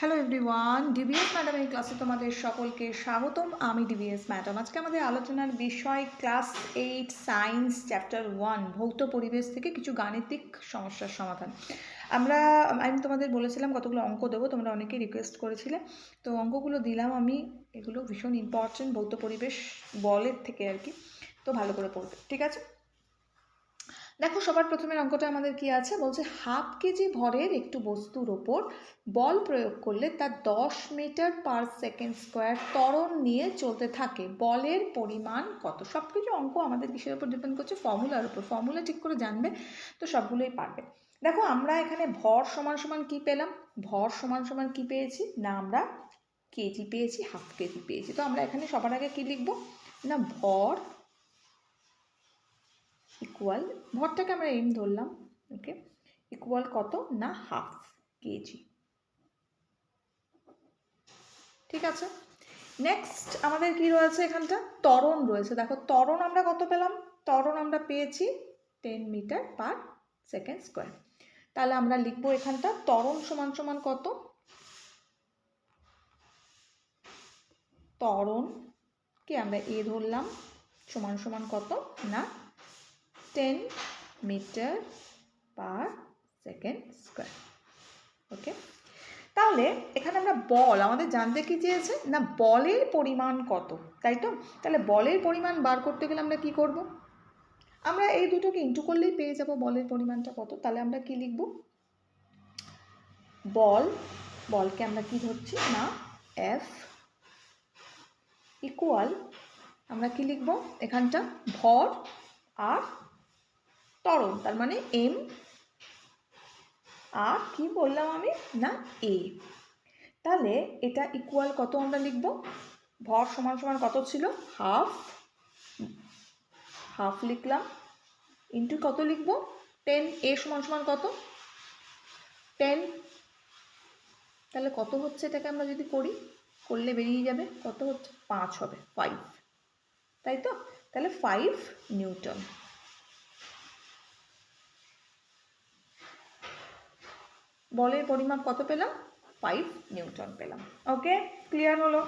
Hello everyone DBS madam এই ক্লাসে তোমাদের সকলকে স্বাগতম। আমি ডিবিএস ম্যাডাম আজকে আমাদের আলোচনার বিষয় class eight science chapter one ভৌত পরিবেশ থেকে কিছু গাণিতিক সমস্যার সমাধান। আমরা, আমি তোমাদের বলেছিলাম কতগুলো অঙ্ক দেবো, তোমরা অনেকে রিকোয়েস্ট করেছিলে। তো অঙ্কগুলো দিলাম আমি, এগুলো ভীষণ ইম্পর্টেন্ট ভৌত পরিবেশ বলের থেকে আর কি। তো ভালো করে পড়বে, ঠিক আছে? দেখো, সবার প্রথমের অঙ্কটা আমাদের কি আছে? বলছে হাফ কেজি ভরের একটু বস্তুর ওপর বল প্রয়োগ করলে তার দশ মিটার পার সেকেন্ড স্কোয়ার ত্বরণ নিয়ে চলতে থাকে। বলের পরিমাণ কত? সব কিছু অঙ্ক আমাদের কিসের উপর ডিপেন্ড করছে? ফর্মুলার উপর ফর্মুলা ঠিক করে জানবে, তো সবগুলোই পারবে। দেখো, আমরা এখানে ভর সমান সমান কি পেলাম? ভর সমান সমান কি পেয়েছি? না, আমরা কেজি পেয়েছি হাফ কেজি পেয়েছি। তো আমরা এখানে সবার আগে কি লিখব? না, ভর ইকুয়াল ভরটাকে আমরা এম ধরলাম ওকে ইকুয়াল কত? না হাফ কেজি। ঠিক আছে? নেক্সট আমাদের কি রয়েছে এখানটা? তরণ রয়েছে। দেখো তরণ আমরা কত পেলাম? তরণ আমরা পেয়েছি ten metre per second square তাহলে আমরা লিখব এখানটা তরণ সমান সমান কত? ত্বরণ কি আমরা এ ধরলাম? সমান সমান কত? না ten metre per second square okay তাহলে এখানে আমরা বল, আমাদের জানতে কি চেয়েছে? না, বলের পরিমাণ কত? তাই তো? তাহলে বলের পরিমাণ বার করতে গেলে আমরা কি করব? আমরা এই দুটোকে ইন্টু করলেই পেয়ে যাব বলের পরিমাণটা কত। তাহলে আমরা কি লিখব? বল, বলকে আমরা কি ধরছি? না এফ ইকুয়াল আমরা কি লিখব? এখানটা ভর আর ত্বরণ, তার মানে এম আর কি বললাম আমি? না এ তাহলে এটা ইকুয়াল কত আমরা লিখব? ভর সমান সমান কত ছিল? হাফ হাফ লিখলাম। ইন্টু কত লিখব? টেন এ সমান সমান কত? টেন। তাহলে কত হচ্ছে এটাকে আমরা যদি করি? করলে বেরিয়ে যাবে। কত হচ্ছে? পাঁচ হবে ফাইভ তাই তো? তাহলে ফাইভ নিউটন। বলের পরিমাপ কত পেলাম? ফাইভ নিউটন পেলাম। ওকে ক্লিয়ার হলো?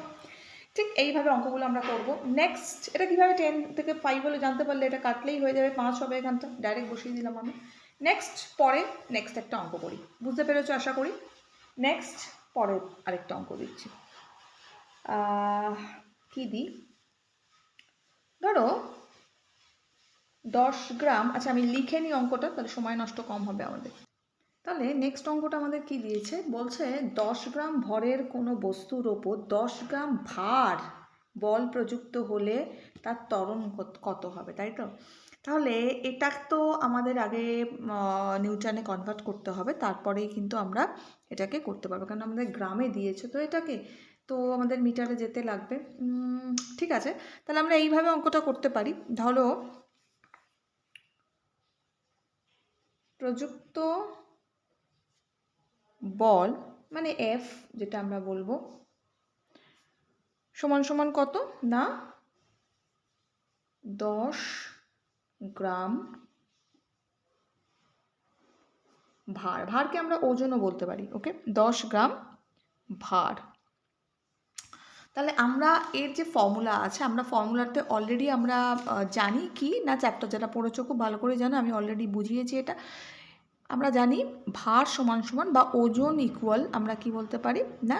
ঠিক এইভাবে অঙ্কগুলো আমরা করব। নেক্সট এটা কীভাবে টেন থেকে ফাইভ হলে জানতে পারলে এটা কাটলেই হয়ে যাবে, পাঁচ হবে এখানটা ডাইরেক্ট বসিয়ে দিলাম আমি। নেক্সট পরে নেক্সট একটা অঙ্ক করি। বুঝতে পেরেছ আশা করি? নেক্সট পরে আরেকটা অঙ্ক দিচ্ছি। কী দিই? ধরো, দশ গ্রাম আচ্ছা আমি লিখে নিই অঙ্কটা, তাহলে সময় নষ্ট কম হবে আমাদের। তাহলে নেক্সট অঙ্কটা আমাদের কি দিয়েছে? বলছে দশ গ্রাম ভরের কোনো বস্তুর ওপর দশ গ্রাম ভার বল প্রযুক্ত হলে তার ত্বরণ কত হবে, তাই তো? তাহলে এটা তো আমাদের আগে নিউটনে কনভার্ট করতে হবে, তারপরেই কিন্তু আমরা এটাকে করতে পারব। কারণ আমাদের গ্রামে দিয়েছে তো এটাকে, তো আমাদের মিটারে যেতে লাগবে। ঠিক আছে, তাহলে আমরা এইভাবে অঙ্কটা করতে পারি। ধরো প্রযুক্ত বল মানে এফ যেটা আমরা বলব, সমান সমান কত? না? দশ গ্রাম ভার। ভারকে আমরা ওজনও বলতে পারি ওকে দশ গ্রাম ভার। তাহলে আমরা এর যে ফর্মুলা আছে, আমরা ফর্মুলাতে অলরেডি আমরা জানি কি? না চ্যাপ্টার যেটা পড়েছো, খুব ভালো করে জানো, আমি অলরেডি বুঝিয়েছি এটা। আমরা জানি ভার সমান সমান বা ওজন ইকুয়াল আমরা কি বলতে পারি? না,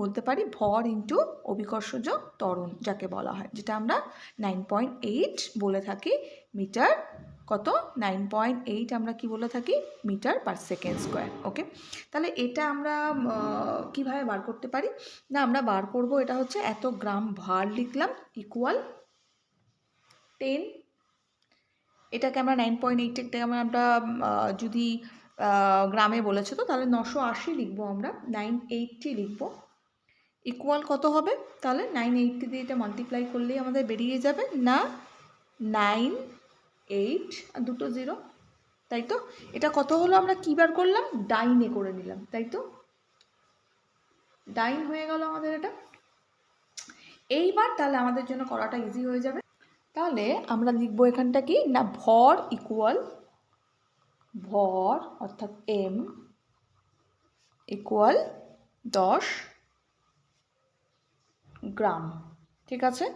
বলতে পারি ভর ইন্টু অভিকর্ষজ ত্বরণ যাকে বলা হয়, যেটা আমরা নাইন পয়েন্ট এইট বলে থাকি মিটার কত? নাইন পয়েন্ট এইট আমরা কি বলে থাকি? Metre per second square okay তাহলে এটা আমরা কীভাবে বার করতে পারি? না, আমরা বার করব, এটা হচ্ছে এত গ্রাম ভার লিখলাম ইকুয়াল টেন এটাকে আমরা নাইন পয়েন্ট এইটটাকে আমরা যদি গ্রামে বলেছে তো, তাহলে নশো আশি লিখব আমরা নাইন এইটটি লিখব। ইকুয়াল কত হবে? তাহলে নাইন এইটটি দিয়ে এটা মাল্টিপ্লাই করলেই আমাদের বেরিয়ে যাবে না নাইন এইট আর দুটো জিরো তাই তো? এটা কত হলো আমরা কী বার করলাম? ডাইনে করে নিলাম, তাই তো? ডাইন হয়ে গেল আমাদের এটা। এইবার তাহলে আমাদের জন্য করাটা ইজি হয়ে যাবে। তাহলে আমরা লিখব এখানটা কি? না, ভর ইকুয়াল ভর অর্থাৎ এম ইকুয়াল দশ গ্রাম। ঠিক আছে?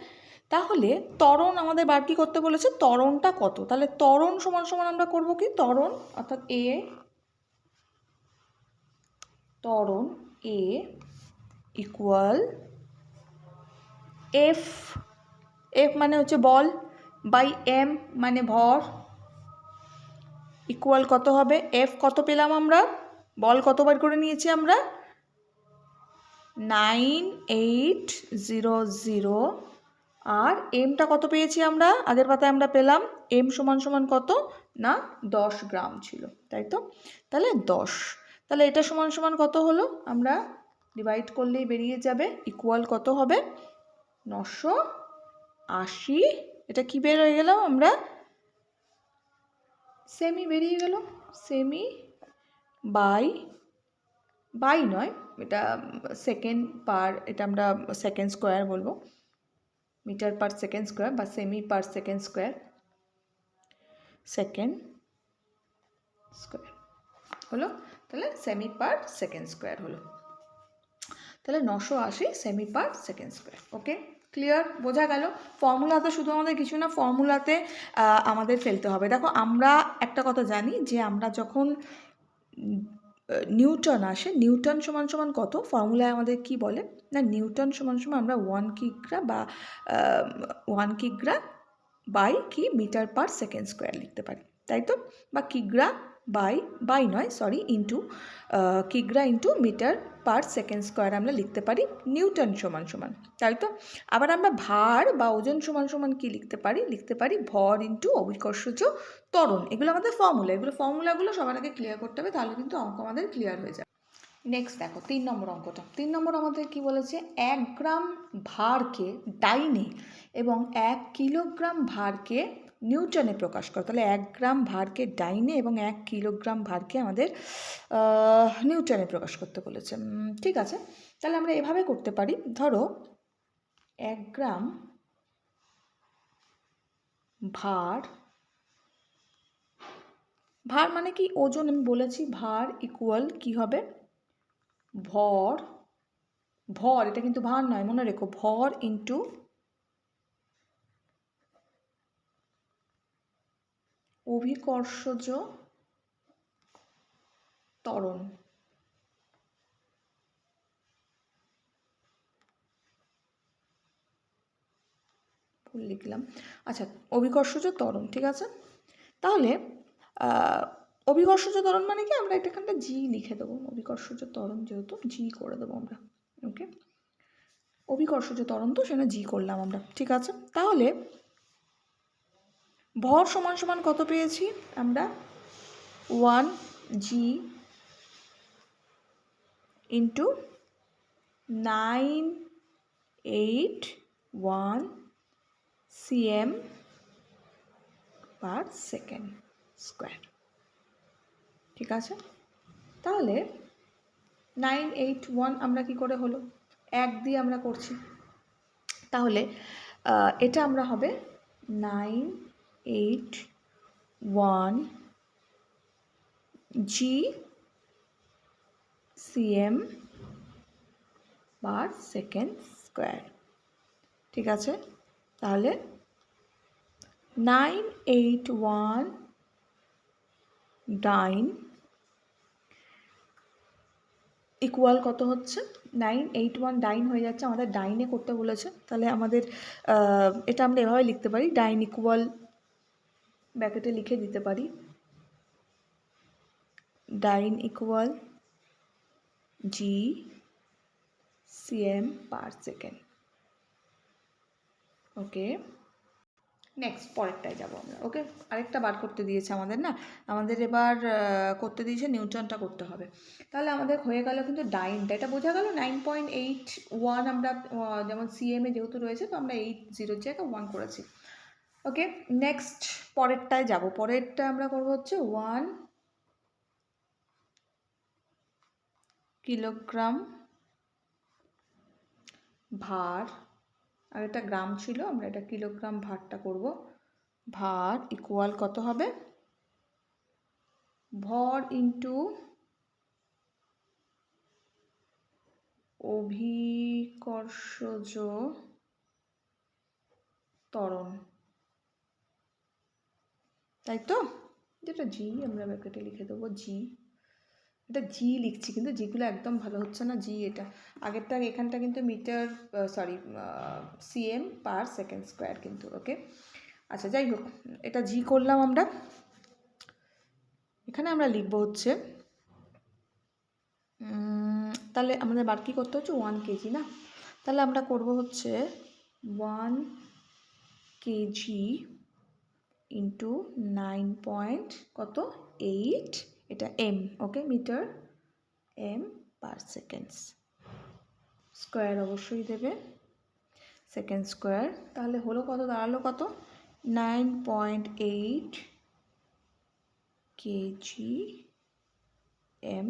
তাহলে ত্বরণ আমাদের বার কি করতে বলেছে? ত্বরণটা কত? তাহলে ত্বরণ সমান সমান আমরা করব কি? ত্বরণ অর্থাৎ এ ত্বরণ এ ইকুয়াল এফ এফ মানে হচ্ছে বল বাই এম মানে ভর ইকুয়াল কত হবে? এফ কত পেলাম আমরা? বল কতবার করে নিয়েছি আমরা? নাইন এইট জিরো জিরো আর এমটা কত পেয়েছি আমরা? আগের পাতায় আমরা পেলাম এম সমান সমান কত? না, দশ গ্রাম ছিল, তাই তো? তাহলে দশ। তাহলে এটা সমান সমান কত হলো? আমরা ডিভাইড করলেই বেরিয়ে যাবে ইকুয়াল কত হবে? নশো আশি। এটা কি বের হয়ে গেলাম আমরা সেমি বেরিয়ে গেল। সেমি বাই বাই নয়। এটা সেকেন্ড পার এটা আমরা সেকেন্ড স্কোয়ার বলব। মিটার পার সেকেন্ড স্কোয়ার বা semi per second square second square হলো? তাহলে সেমি পার সেকেন্ড স্কোয়ার হলো। তাহলে নশো আশি semi per second square okay clear বোঝা গেল? ফর্মুলাতে শুধু আমাদের কিছু না ফর্মুলাতে আমাদের ফেলতে হবে। দেখো, আমরা একটা কথা জানি যে আমরা যখন নিউটন আসে, নিউটন সমান সমান কত? ফর্মুলায় আমাদের কি বলে? না, নিউটন সমান সমান আমরা ওয়ান কিগ্রা বা ওয়ান কিগ্রা বাই কি? মিটার পার সেকেন্ড স্কোয়ার লিখতে পারি। তাই তো? বা কিগ্রা বাই বাই নয় sorry into কিগ্রা into metre per second square আমরা লিখতে পারি, নিউটন সমান সমান। তাই তো আবার আমরা ভার বা ওজন সমান সমান কি লিখতে পারি? লিখতে পারি ভর ইন্টু অবিকর্ষজ ত্বরণ। এগুলো আমাদের ফর্মুলা এগুলো ফর্মুলাগুলো সবার আগে ক্লিয়ার করতে হবে, তাহলে কিন্তু অঙ্ক আমাদের ক্লিয়ার হয়ে যাবে। নেক্সট দেখো, তিন নম্বর অঙ্কটা। তিন নম্বর আমাদের কি বলেছে? এক গ্রাম ভারকে ডাইনে এবং এক কিলোগ্রাম ভারকে নিউটনে প্রকাশ করে। তাহলে এক গ্রাম ভারকে ডাইনে এবং এক কিলোগ্রাম ভারকে আমাদের নিউটনে প্রকাশ করতে বলেছে। ঠিক আছে? তাহলে আমরা এভাবে করতে পারি। ধরো, এক গ্রাম ভার ভার মানে কি? ওজন, আমি বলেছি ভার ইকুয়াল কি হবে? ভর ভর, এটা কিন্তু ভার নয়, মনে রেখো। ভর ইন্টু অভিকর্ষজ ত্বরণ। লিখলাম। আচ্ছা অভিকর্ষজ ত্বরণ, ঠিক আছে? তাহলে অভিকর্ষজ ত্বরণ মানে কি? আমরা এখানটা জি লিখে দেবো। অভিকর্ষজ ত্বরণ যেহেতু জি করে দেবো আমরা। ওকে অভিকর্ষজ ত্বরণ তো সেটা জি করলাম আমরা, ঠিক আছে? তাহলে ভর সমান সমান কত পেয়েছি? আমরা one g into nine eight one cm per second square ঠিক আছে? তাহলে নাইন এইট ওয়ান আমরা কি করে হলো? এক দিয়ে আমরা করছি। তাহলে এটা আমরা হবে nine eight one g cm বার সেকেন্ড স্কোয়ার ঠিক আছে? তাহলে nine eight one nine equal কত হচ্ছে? নাইন এইট ওয়ান ডাইন হয়ে যাচ্ছে। আমাদের ডাইনে করতে বলেছে। তাহলে আমাদের এটা আমরা এভাবে লিখতে পারি। ডাইন ইকুয়াল ব্যাকেটে লিখে দিতে পারি। Dyne equal g cm per second okay next পরেরটায় যাব আমরা ওকে আরেকটা বার করতে দিয়েছে আমাদের, না? আমাদের এবার করতে দিয়েছে নিউটনটা করতে হবে। তাহলে আমাদের হয়ে গেল কিন্তু ডাইনটা। এটা বোঝা গেল নাইন পয়েন্ট এইট ওয়ান আমরা যেমন সিএমএ যেহেতু রয়েছে, তো আমরা এইট জিরোর জায়গায় ওয়ান করেছি। ওকে নেক্সট পরেরটায় যাব। পরেরটা আমরা করব হচ্ছে ওয়ান কিলোগ্রাম ভার। আর এটা গ্রাম ছিল, আমরা এটা কিলোগ্রাম ভারটা করব। ভার ইকুয়াল কত হবে? ভর ইন্টু অভিকর্ষজ ত্বরণ। তাই তো? যেটা জি, আমরা ব্র্যাকেটে লিখে দেবো জি। এটা জি লিখছি, কিন্তু জিগুলো একদম ভালো হচ্ছে না, জি এটা। আগেরটা, এখানটা কিন্তু metre sorry cm per second square কিন্তু ওকে আচ্ছা যাই হোক, এটা জি করলাম আমরা। এখানে আমরা লিখব হচ্ছে তাহলে আমাদের বার করতে হচ্ছে? ওয়ান কেজি না? তাহলে আমরা করব হচ্ছে one kg into nine point কত? এইট এটা m okay metre m per seconds square অবশ্যই দেবে। সেকেন্ড স্কোয়ার তাহলে হলো কত? দাঁড়াল কত? Nine point eight kg m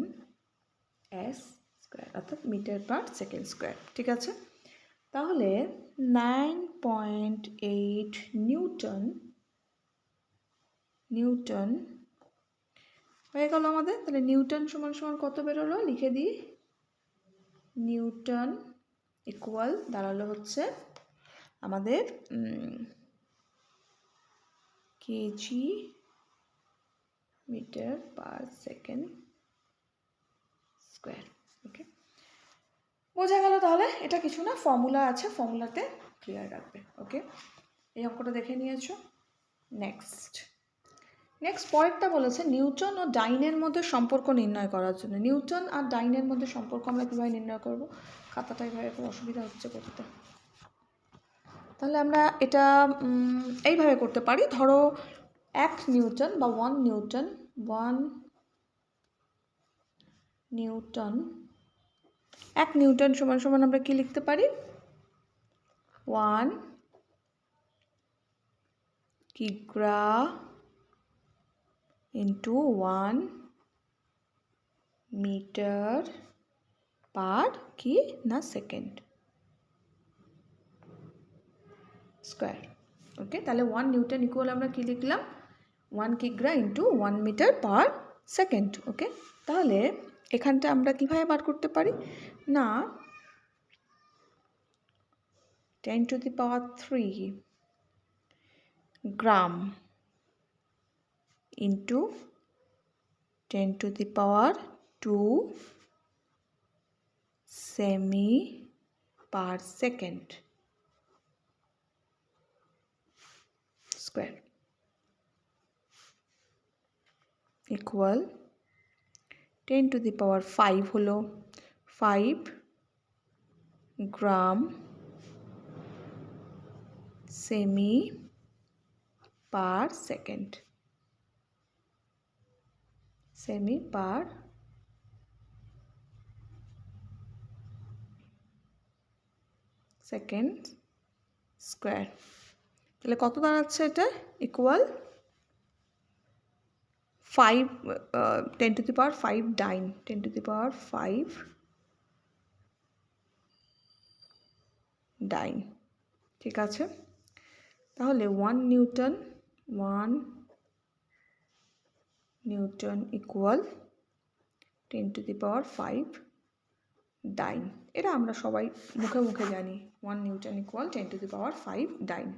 s square অর্থাৎ মিটার পার সেকেন্ড স্কোয়ার ঠিক আছে? তাহলে nine point eight newton newton. হয়ে গেল আমাদের। তাহলে নিউটন সমান সমান কত বেরোলো? লিখে দিই। নিউটন ইকুয়াল দাঁড়াল হচ্ছে আমাদের kg metre per second square okay বোঝা গেল তাহলে? এটা কিছু না ফর্মুলা আছে ফর্মুলাতে ক্লিয়ার রাখবে। ওকে এই অঙ্কটা দেখে নিয়েছো। নেক্সট নেক্সট পরেরটা বলেছে নিউটন ও ডাইনের মধ্যে সম্পর্ক নির্ণয় করার জন্য। নিউটন আর ডাইনের মধ্যে সম্পর্ক আমরা কীভাবে নির্ণয় করব? খাতাটা এভাবে খুব অসুবিধা হচ্ছে করতে। তাহলে আমরা এটা এইভাবে করতে পারি। ধরো এক নিউটন বা ওয়ান নিউটন ওয়ান নিউটন এক নিউটন সমান সমান আমরা কি লিখতে পারি? ওয়ান কিগ্রা ইন্টু ওয়ান মিটার পার কি না সেকেন্ড স্কোয়ার ওকে তাহলে ওয়ান নিউটন ইকুয়াল আমরা কি লিখলাম? ওয়ান কিগ্রা into one metre per second okay তাহলে এখানটা আমরা কীভাবে বার করতে পারি? না ten to the power three gram into ten to the power two semi per second square equal ten to the power five হলো five gram semi per second semi per second square তাহলে কত দাঁড়াচ্ছে এটা? Equal five ten to the power five dyne ten to the power five dyne ঠিক আছে? তাহলে one newton one newton equal ten to the power five dyne এটা আমরা সবাই মুখে মুখে জানি। One newton equal ten to the power five dyne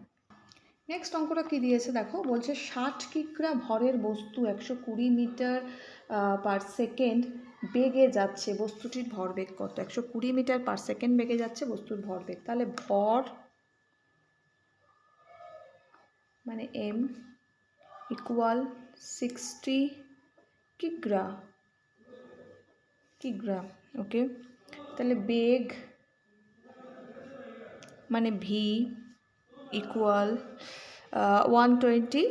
next অঙ্কটা কী দিয়েছে দেখো? বলছে ষাট কিগ্রা ভরের বস্তু একশো কুড়ি মিটার পার সেকেন্ড বেগে যাচ্ছে। বস্তুটির ভরবেগ কত? একশো কুড়ি মিটার পার সেকেন্ড বেগে যাচ্ছে, বস্তুর ভরবেগ। তাহলে ভর মানে এম ইকুয়াল সিক্সটি কিগ্রা কিগ্রা ওকে তাহলে বেগ মানে v equal one twenty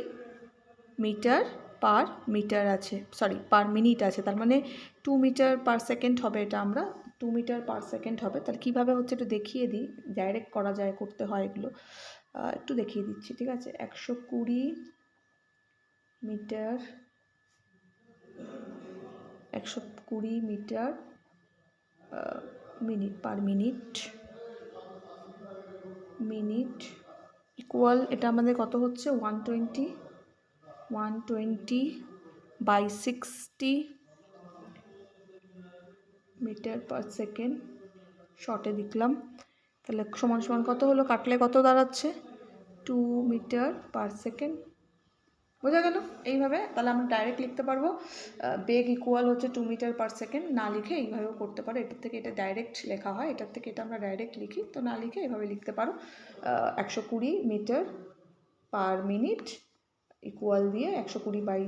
metre per metre আছে। সরি পার মিনিট আছে। তার মানে টু মিটার পার সেকেন্ড হবে এটা আমরা। টু মিটার পার সেকেন্ড হবে। তাহলে কীভাবে হচ্ছে একটু দেখিয়ে দিই? ডাইরেক্ট করা যায়, করতে হয় এগুলো। একটু দেখিয়ে দিচ্ছি, ঠিক আছে? একশো কুড়ি মিটার, একশো কুড়ি metre minute per minute minute equal এটা আমাদের কত হচ্ছে? One twenty one twenty by sixty metre per second শর্টে দেখলাম। তাহলে সমান সমান কত হলো? কাটলে কত দাঁড়াচ্ছে? টু মিটার পার সেকেন্ড বোঝা গেল? এইভাবে তাহলে আমরা ডাইরেক্ট লিখতে পারব বেগ ইকুয়াল হচ্ছে টু মিটার পার সেকেন্ড না লিখে এইভাবেও করতে পারো। এটার থেকে এটা ডাইরেক্ট লেখা হয়, এটার থেকে এটা আমরা ডাইরেক্ট লিখি, তো না লিখে এইভাবে লিখতে পারো। একশো কুড়ি মিটার পার মিনিট ইকুয়াল দিয়ে একশো কুড়ি বাই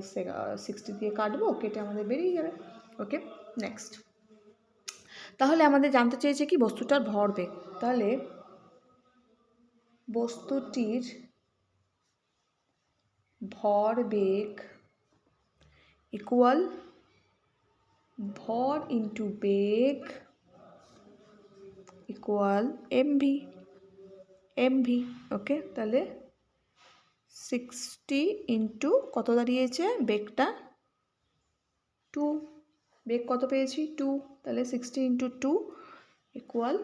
সিক্সটি দিয়ে কাটবো, কেটে আমাদের বেরিয়ে যাবে। ওকে নেক্সট তাহলে আমাদের জানতে চেয়েছে কি, বস্তুটার ভরবেগ তাহলে বস্তুটির ভরবেগ ইকুয়াল ভর ইন্টু বেগ equal m v m v okay তাহলে সিক্সটি ইন্টু কত দাঁড়িয়েছে? বেগটা টু বেগ কত পেয়েছি? টু তাহলে sixty into two equal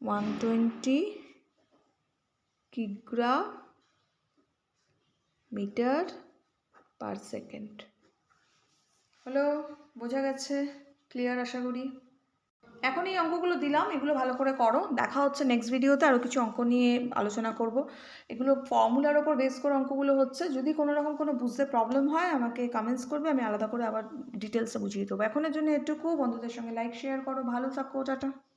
one twenty কিগ্রা metre per second. হলো, বোঝা গেছে? ক্লিয়ার আশা করি? এখন এই অঙ্কগুলো দিলাম, এগুলো ভালো করে করো। দেখা হচ্ছে নেক্সট ভিডিওতে আরও কিছু অঙ্ক নিয়ে আলোচনা করব। এগুলো ফর্মুলার ওপর বেস করে অঙ্কগুলো হচ্ছে। যদি কোনো রকম কোনো বুঝতে প্রবলেম হয়, আমাকে কমেন্টস করবে, আমি আলাদা করে আবার ডিটেলসে বুঝিয়ে দেবো। এখনের জন্য এটুকু। বন্ধুদের সঙ্গে লাইক শেয়ার করো। ভালো থাকো, টাটা।